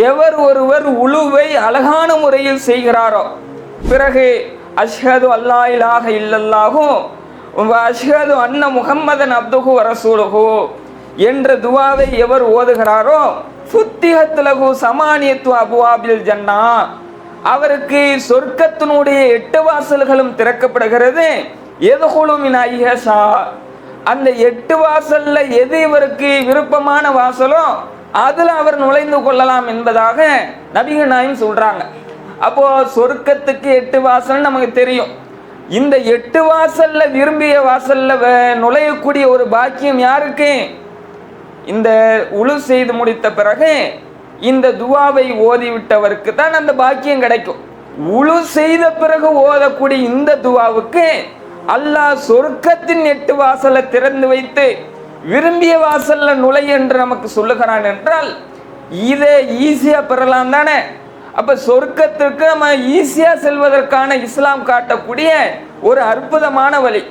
எவர் ஒருவர் உழுவை அழகான முறையில் செய்கிறாரோ பிறகு அஷ்ஹது அல்லா இலாஹ அஷ்ஹது அன்ன முகம்மதன் அப்துகு வரசூலுஹு என்ற துவாவை எவர் ஓதுகிறாரோ ஃபுத்திஹத்லகு சமானியத்துவ அபுவாபில் ஜன்னா அவருக்கு சொர்க்கத்தினுடைய எட்டு வாசல்களும் திறக்கப்படுகிறது. எதுகுழுமின் ஐஹசா அந்த எட்டு வாசல்ல எது இவருக்கு விருப்பமான வாசலோ அதில் அவர் நுழைந்து கொள்ளலாம் என்பதாக நபிகள் நாயம் சொல்றாங்க. அப்போ சொர்க்கத்துக்கு எட்டு வாசல் நமக்கு தெரியும். இந்த எட்டு வாசல்ல விரும்பிய வாசல்ல வ- நுழையக்கூடிய ஒரு பாக்கியம் யாருக்கு? இந்த உழு செய்து முடித்த பிறகு இந்த துவாவை ஓதிவிட்டவருக்கு தான் அந்த பாக்கியம் கிடைக்கும். உழு செய்த பிறகு ஓதக்கூடிய இந்த துவாவுக்கு அல்லாஹ் சொர்க்கத்தின் எட்டு வாசலை திறந்து வைத்து விரும்பிய வாசல்ல நுழை என்று நமக்கு சொல்லுகிறான் என்றால் இதை ஈஸியா பெறலாம் தானே? அப்ப சொர்க்கத்திற்கு நம்ம ஈஸியா செல்வதற்கான இஸ்லாம் காட்டக்கூடிய ஒரு அற்புதமான வழி.